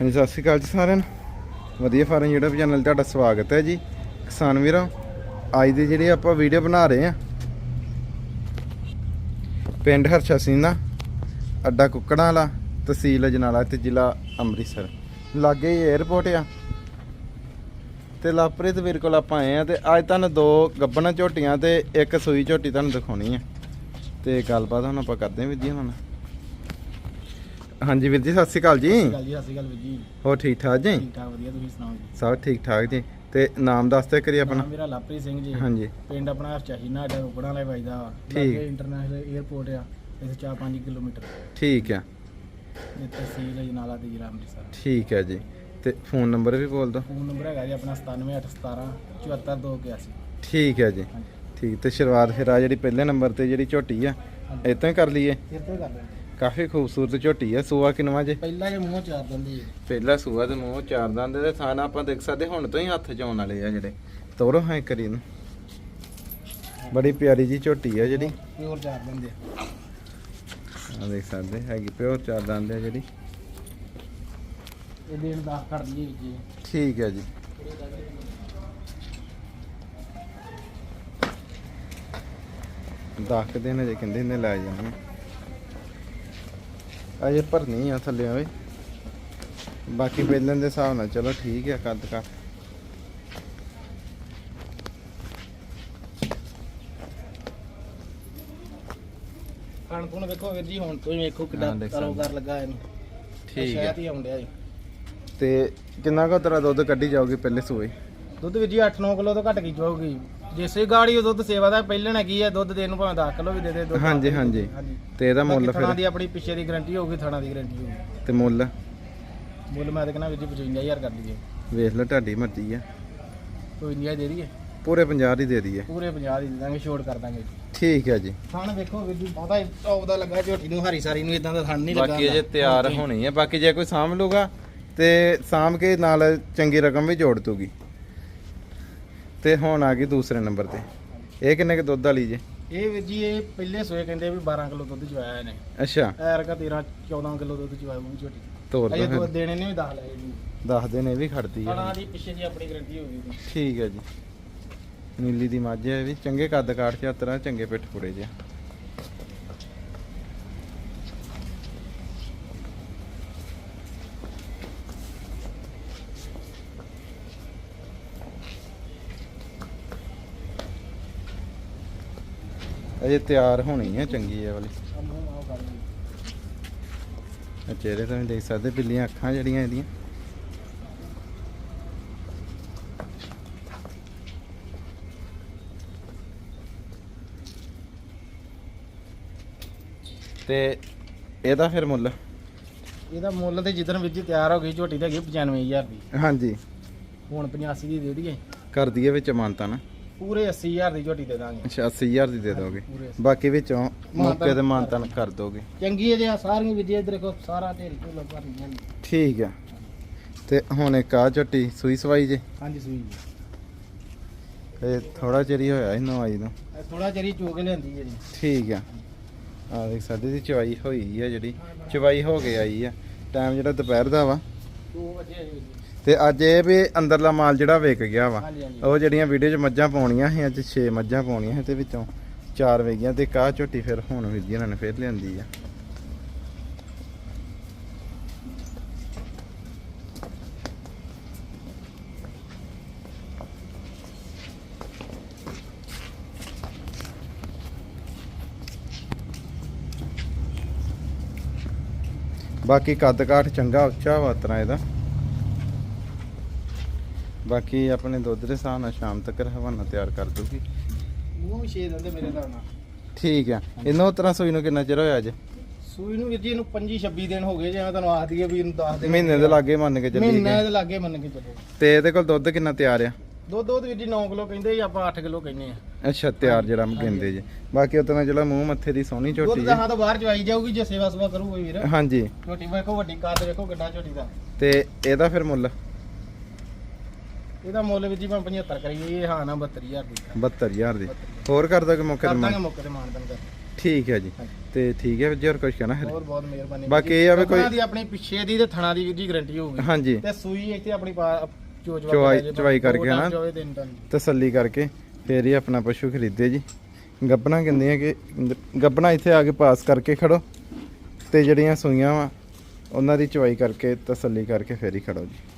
ਹਾਂਜੀ, ਸਤਿ ਸ਼੍ਰੀ ਅਕਾਲ ਜੀ ਸਾਰਿਆਂ ਨੂੰ। ਵਧੀਆ ਫਾਰਮ YouTube ਚੈਨਲ ਤੁਹਾਡਾ ਸਵਾਗਤ ਹੈ ਜੀ। ਕਿਸਾਨ ਵੀਰੋ, ਅੱਜ ਦੀ ਜਿਹੜੀ ਆਪਾਂ ਵੀਡੀਓ ਬਣਾ ਰਹੇ ਆ ਪਿੰਡ ਹਰਸ਼ਾ ਸਿੰਘ ਅੱਡਾ ਕੁੱਕੜਾਂ ਵਾਲਾ, ਤਹਿਸੀਲ ਅਜਨਾਲਾ ਤੇ ਜ਼ਿਲ੍ਹਾ ਅੰਮ੍ਰਿਤਸਰ। ਲਾਗੇ ਹੀ 에ਅਰਪੋਰਟ ਆ। ਤੇ ਲਾਪ੍ਰੀਤ ਵੀਰ ਕੋਲ ਆਪਾਂ ਆਏ ਆ ਤੇ ਅੱਜ ਤੁਹਾਨੂੰ ਦੋ ਗੱਬਣਾ ਝੋਟੀਆਂ ਤੇ ਇੱਕ ਸੂਈ ਝੋਟੀ ਤੁਹਾਨੂੰ ਦਿਖਾਉਣੀ ਆ। ਤੇ ਗੱਲਬਾਤ ਹੁਣ ਆਪਾਂ ਕਰਦੇ ਹਾਂ ਵੀਰ ਜੀ ਹੁਣ ਹਾਂਜੀ ਵੀਰ ਜੀ ਸਤਿ ਸ਼੍ਰੀ ਅਕਾਲ ਜੀ। ਗੱਲ ਜੀ ਸਤਿ ਸ਼੍ਰੀ ਅਕਾਲ ਵੀਰ ਜੀ। ਹੋਰ ਠੀਕ ਠਾਕ ਜੀ? ਠੀਕ ਠਾਕ ਵਧੀਆ ਤੁਸੀਂ ਸੁਣਾਓ ਜੀ? ਸਭ ਠੀਕ ਠਾਕ ਜੀ। ਤੇ ਨਾਮ ਦੱਸ ਤੇ ਕਰੀ ਆਪਣਾ। ਨਾਮ ਮੇਰਾ ਲਵਪ੍ਰੀਤ ਸਿੰਘ ਜੀ। ਹਾਂਜੀ। ਪਿੰਡ ਆਪਣਾ ਹਰਚਾਹੀ ਨਾ ਅੱਡਾ ਰੋਪੜਾਂ ਵਾਲੇ ਵੱਜਦਾ ਵਾ ਠੀਕ। ਲਾਗੇ ਇੰਟਰਨੈਸ਼ਨਲ 에ਅਰਪੋਰਟ ਆ ਇੱਥੇ 4-5 ਕਿਲੋਮੀਟਰ। ਠੀਕ ਆ। ਇਹ ਤਹਿਸੀਲ ਅਜਨਾਲਾ ਤੇ ਜ਼ਿਲ੍ਹਾ ਅੰਮ੍ਰਿਤਸਰ ਠੀਕ ਹੈ ਜੀ। ਤੇ ਫੋਨ ਨੰਬਰ ਵੀ ਬੋਲ ਦਿਓ। ਫੋਨ ਨੰਬਰ ਹੈਗਾ ਜੀ ਆਪਣਾ 97817 74281 ਠੀਕ ਹੈ ਜੀ। ਠੀਕ ਤੇ ਸ਼ੁਰੂਆਤ ਫਿਰ ਆ ਜਿਹੜੀ ਪਹਿਲੇ ਨੰਬਰ ਤੇ ਜਿਹੜੀ ਝੋਟੀ ਆ ਇਤਾਂ ਹੀ ਕਰ ਲਈਏ। ਫਿਰ ਤੋਂ ਕਰ ਲੈਂਦੇ ਕਾਫੀ ਖੂਬਸੂਰਤ ਝੋਟੀ ਆ ਸੂਆ ਕਿਨਵਾ ਜੇ? ਪਹਿਲਾਂ ਜੇ ਮੂੰਹ ਚਾਰ ਦਿੰਦੇ ਜੀ ਪਹਿਲਾ ਸੂਆ ਤੇ ਮੂੰਹ ਚਾਰ ਦੰਦ ਦੇ ਥਾਣਾ ਆਪਾਂ ਦੇਖ ਸਕਦੇ ਹੁਣ ਤੋਂ ਹੀ ਹੱਥ ਚ ਆਉਣ ਵਾਲੇ ਆ ਜਿਹੜੇ। ਤੋਰੋ ਹਾਂ ਕਰੀ ਨੂੰ ਬੜੀ ਪਿਆਰੀ ਜੀ ਝੋਟੀ ਆ ਜਿਹੜੀ। ਪਿਓਰ ਚਾਰ ਦਿੰਦੇ ਆ। ਦੇਖ ਸਕਦੇ ਹੈਗੀ ਪਿਓਰ ਚਾਰ ਦੰਦ ਆ ਜਿਹੜੀ। ਇਹ ਦੇਣ ਦਾ ਕਰ ਦਈਏ ਜੀ ਠੀਕ ਹੈ ਜੀ। ਕੁ ਦਿਨ ਅਜੇ ਕਹਿੰਦੇ ਨੇ ਲੈ ਜਾਣਾ ਅਜੇ ਭਰਨੀ ਆ ਥੱਲੇ ਓਏ ਬਾਕੀ ਪਹਿਲਾਂ ਦੇ ਹਿਸਾਬ ਨਾਲ ਚਲੋ ਠੀਕ ਹੈ ਕੱਦ ਕਾ ਖਾਣ ਖੂਣ ਵੇਖੋ ਵੀਰ ਜੀ ਹੁਣ ਤੋਂ ਹੀ ਵੇਖੋ ਕਿੱਡਾ ਹਾਂ, ਦੇਖ ਸਕਦੇ। ਲੱਗਾ ਇਹਨੂੰ। ਠੀਕ ਹੈ ਸ਼ਾਇਦ ਹੀ ਆਉਂਦਿਆ ਜੀ। ਤੇ ਕਿੰਨਾ ਕੁ ਤੇਰਾ ਦੁੱਧ ਕੱਢੀ ਜਾਓਗੇ ਪਹਿਲੇ ਸੂਏ? ਦੁੱਧ ਵੀਰ ਜੀ 8-9 ਕਿਲੋ ਤੋਂ ਘੱਟ ਕੀ ਜਾਊਗੀ। ਜਿਸੇ ਗਾੜੀ ਉਹ ਦੁੱਧ ਸੇਵਾ ਦਾ ਪਹਿਲਣ ਹੈਗੀ ਹੈ ਦੁੱਧ ਦੇਣ ਨੂੰ ਭਾਵੇਂ 10 ਕਿਲੋ ਵੀ ਦੇ ਦੇ ਦੁੱਧ ਹਾਂਜੀ, ਹਾਂਜੀ। ਹਾਂਜੀ ਤੇ ਇਹਦਾ ਬਾਕੀ ਮੁੱਲ ਥਣਾ ਫਿਰ ਦੀ ਆਪਣੀ ਪਿੱਛੇ ਦੀ ਗਾਰੰਟੀ ਹੋਊਗੀ ਥਣਾ ਦੀ ਗਾਰੰਟੀ ਹੋਊਗੀ। ਤੇ ਮੁੱਲ? ਮੁੱਲ ਮੈਂ ਤਾਂ ਕਹਿੰਦਾ ਵੀਰ ਜੀ 55000 ਕਰ ਦਈਏ ਵੇਖ ਲਓ ਤੁਹਾਡੀ ਮਰਜ਼ੀ ਆ। ਕੋਈ ਇੰਡੀਆ ਦੇ ਦਈਏ। ਪੂਰੇ 50 ਦੀ ਦੇ ਦਈਏ। ਪੂਰੇ 50 ਦੀ ਦੇ ਦਾਂਗੇ ਛੋਟ ਕਰ ਦਾਂਗੇ। ਠੀਕ ਹੈ ਜੀ। ਥਣ ਵੇਖੋ ਵੀਰ ਜੀ ਬਹੁਤਾ ਟੌਪ ਦਾ ਲੱਗਾ ਝੋਟੀ ਨੂੰ ਹਰੀ ਸਾਰੀ ਨੂੰ ਇਦਾਂ ਦਾ ਥਣ ਨਹੀਂ ਲੱਗਾ ਬਾਕੀ ਅਜੇ। ਤਿਆਰ। ਹੋਣੀ ਹੈ ਬਾਕੀ ਜੇ ਕੋਈ ਸਾਂਭ ਲੂਗਾ ਤੇ ਸਾਂਭ ਕੇ ਨਾਲ ਚੰਗੀ ਰਕਮ ਵੀ ਜੋੜ ਦੂਗੀ। ਤੇ ਹੁਣ ਆ ਗਈ ਦੂਸਰੇ ਨੰਬਰ ਤੇ। ਇਹ ਕਿੰਨੇ ਕ ਦੁੱਧ ਵਾਲੀ ਜੇ? ਇਹ ਵੀਰ ਜੀ ਇਹ ਪਹਿਲੇ ਸੋਏ ਕਹਿੰਦੇ ਵੀ 12 ਕਿਲੋ ਦੁੱਧ ਚਵਾਇਆ ਇਹਨੇ। ਅੱਛਾ। ਐਰ ਕਾ 13 14 ਕਿਲੋ ਦੁੱਧ ਚਵਾਇਆ ਉਹ ਵੀ ਝੋਟੀ ਤੋਰ ਅਜੇ ਦੋ ਦੋ ਦੇਣੇ ਨੇ ਵੀ 10 ਲਏ ਜੀ ਦੱਸ ਦੇ ਨੇ ਵੀ ਖੜਦੀ ਹੈ ਦੀ ਪਿੱਛੇ ਜੀ ਆਪਣੀ ਗਾਰੰਟੀ ਹੋਊਗੀ ਜੀ ਠੀਕ ਹੈ ਜੀ। ਨੀਲੀ ਦੀ ਮੱਝ ਹੈ ਵੀ। ਚੰਗੇ ਕੱਦ ਕਾਠ ਚ ਚੰਗੇ ਪਿੱਠ ਪੁੜੇ ਜੇ ਅਜੇ ਤਿਆਰ ਹੋਣੀ ਹੈ ਚੰਗੀ ਹੈ ਵਾਲੀ। ਇਹ ਚਿਹਰੇ ਤੋਂ ਵੀ ਦੇਖ ਸਕਦੇ ਬਿੱਲੀਆਂ ਅੱਖਾਂ ਜਿਹੜੀਆਂ ਇਹਦੀਆਂ। ਤੇ ਇਹਦਾ ਫਿਰ ਮੁੱਲ? ਇਹਦਾ ਮੁੱਲ ਤੇ ਜਿੱਦਣ ਵਿੱਚ ਤਿਆਰ ਹੋ ਗਈ ਝੋਟੀ ਤੇ ਹੈਗੀ 95000 ਦੀ ਹਾਂਜੀ। ਹੁਣ 85 ਦੀ ਦੇ ਦਈਏ। ਕਰ ਦਈਏ ਵਿੱਚ ਮਾਨਤਾ ਨਾ। ਪੂਰੇ 80000 ਦੀ ਝੋਟੀ ਦੇ ਦਾਂਗੇ। ਅੱਛਾ 80000 ਦੀ ਦੇ ਦੋਗੇ। ਪੂਰੇ ਬਾਕੀ ਵਿੱਚੋਂ ਮੌਕੇ ਤੇ ਮਾਨਤਨ ਕਰ ਦੋਗੇ। ਚੰਗੀ ਜੀ ਆਹ ਸਾਰੀਆਂ ਵਿਦਿਆ ਇਧਰ ਦੇਖੋ ਸਾਰਾ ਢੇਰੀ ਢੋਲਾ ਭਰਨੀਆਂ ਨੇ। ਠੀਕ ਆ ਤੇ ਹੁਣ ਇੱਕ ਆ ਝੱਟੀ ਸੂਈ ਸਵਾਈ ਜੇ? ਹਾਂਜੀ ਸੂਈ ਜੀ। ਇਹ ਥੋੜਾ ਚਿਰ ਹੋਇਆ ਇਹਨੂੰ ਆਈ ਨੂੰ। ਥੋੜਾ ਚਰੀ ਚੋ ਕੇ ਲਿਆਂਦੀ ਹੈ ਜੀ। ਠੀਕ ਆ ਆ ਦੇਖ ਸਾਡੇ ਦੀ ਚਵਾਈ ਹੋਈ ਆ ਜਿਹੜੀ। ਚਵਾਈ ਹੋ ਕੇ ਆਈ ਆ ਟਾਈਮ ਜਿਹੜਾ ਦੁਪਹਿਰ ਦਾ ਵਾ। 2 ਵਜੇ ਹੈ। ਜੀ ਤੇ ਅੱਜ ਇਹ ਵੀ ਅੰਦਰਲਾ ਮਾਲ ਜਿਹੜਾ ਵਿਕ ਗਿਆ ਵਾ ਉਹ ਜਿਹੜੀਆਂ ਵੀਡੀਓ 'ਚ ਮੱਝਾਂ ਪਾਉਣੀਆਂ ਸੀ ਅੱਜ 6 ਮੱਝਾਂ ਪਾਉਣੀਆਂ ਸੀ ਤੇ ਵਿੱਚੋਂ 4 ਵੇਗੀਆਂ ਤੇ ਕਾਹ ਝੋਟੀ ਫਿਰ ਹੁਣ ਵੀ ਇਹਨਾਂ ਨੇ ਫਿਰ ਲਿਆਂਦੀ ਆ। ਬਾਕੀ ਕੱਦ ਕਾਠ ਚੰਗਾ ਉੱਚਾ ਵਾ ਤਰਾ ਇਹਦਾ। ਬਾਕੀ ਆਪਣੇ ਦੁੱਧ ਦੇ ਹਿਸਾਬ ਨਾਲ ਸ਼ਾਮ ਤੱਕ ਹਵਾਨਾ ਤਿਆਰ ਕਰ ਦੂਗੀ। ਮੂੰਹ ਵੀ ਛੇ ਦਿੰਦੇ ਮੇਰੇ ਹਿਸਾਬ ਨਾਲ। ਠੀਕ ਆ। ਇਹਨੂੰ ਤਰ੍ਹਾਂ ਸੂਈ ਨੂੰ ਕਿੰਨਾ ਚਿਰ ਹੋਇਆ ਅੱਜ? ਸੂਈ ਨੂੰ ਵੀਰ ਜੀ ਇਹਨੂੰ 25 26 ਦਿਨ ਹੋ ਗਏ ਜਿਵੇਂ ਤੁਹਾਨੂੰ ਆਖ ਦਈਏ ਵੀ ਇਹਨੂੰ 10 ਦਿਨ ਮਹੀਨੇ ਦੇ ਲਾਗੇ ਮੰਨ ਕੇ ਚੱਲੀਏ ਮਹੀਨੇ ਦੇ ਲਾਗੇ ਮੰਨ ਕੇ ਚੱਲੋ ਤੇ ਇਹਦੇ ਕੋਲ ਦੁੱਧ ਕਿੰਨਾ ਤਿਆਰ ਆ? ਦੁੱਧ ਦੁੱਧ ਵੀਰ ਜੀ 9 ਕਿਲੋ ਕਹਿੰਦੇ ਜੀ ਆਪਾਂ 8 ਕਿਲੋ ਕਹਿੰਦੇ ਆ। ਅੱਛਾ ਤਿਆਰ ਜਿਹੜਾ ਕਹਿੰਦੇ ਜੀ। ਬਾਕੀ ਉਤਨਾ ਜਿਹੜਾ ਮੂੰਹ ਮੱਥੇ ਦੀ ਸੋਹਣੀ ਦੁੱਧ ਝੋਟੀ ਦਾ ਹੈ ਹਾਂ ਤੋਂ ਬਾਹਰ ਚਵਾਈ ਜਾਊਗੀ ਜੇ ਸੇਵਾ ਸੁਵਾ ਕਰੂ ਕੋਈ ਵੀਰ। ਹਾਂਜੀ। ਝੋਟੀ ਵੇਖੋ ਵੱਡੀ ਕੱਦ ਵੇਖੋ ਕਿੱਡਾ ਝੋਟੀ ਦਾ। ਤੇ ਇਹਦਾ ਫਿਰ ਮੁੱਲ? ਇਹਦਾ ਮੁੱਲ ਵੀਰ ਜੀ ਮੈਂ 75 ਕਰੀਏ ਇਹ ਹਾਂ ਨਾ 72000 ਦੀ। 72000 ਦੀ। ਹੋਰ ਕਰ ਦੋਗੇ ਮੌਕੇ ਤੇ ਦਾਂਗੇ ਮੰਗ ਮੌਕੇ ਤੇ ਮਾਨਦਨ ਕਰ। ਠੀਕ ਹੈ ਜੀ। ਤੇ ਠੀਕ ਹੈ ਵੀਰ ਜੀ ਹੋਰ ਕੁਝ ਕਹਿਣਾ ਹੈ? ਬਹੁਤ ਬਹੁਤ ਮਿਹਰਬਾਨੀ। ਬਾਕੀ ਇਹ ਆ ਵੀ ਕੋਈ- ਦੀ ਆਪਣੀ ਪਿੱਛੇ ਦੀ ਤੇ ਥਣਾ ਦੀ ਵੀਰ ਜੀ ਗਾਰੰਟੀ ਹੋਊਗੀ। ਹਾਂਜੀ। ਤੇ ਸੂਈ ਇੱਥੇ ਆਪਣੀ ਵਾ ਚਵਾਈ- ਚਵਾਈ ਕਰਕੇ ਟਨ ਨਾ। ਚੋਵੇ ਤਿੰਨ ਟਨ ਤਸੱਲੀ ਕਰਕੇ ਫੇਰ ਹੀ ਆਪਣਾ ਪਸ਼ੂ ਖਰੀਦੇ ਜੀ। ਗੱਬਣਾ ਕਹਿੰਦੀਆਂ ਕਿ ਗੱਬਣਾ ਇੱਥੇ ਆ ਕੇ ਪਾਸ ਕਰਕੇ ਖੜੋ ਤੇ ਜਿਹੜੀਆਂ ਸੂਈਆਂ ਵਾ ਉਹਨਾਂ ਦੀ ਚਵਾਈ ਕਰਕੇ ਤਸੱਲੀ ਕਰਕੇ ਫੇਰ ਹੀ ਖੜੋ ਜੀ।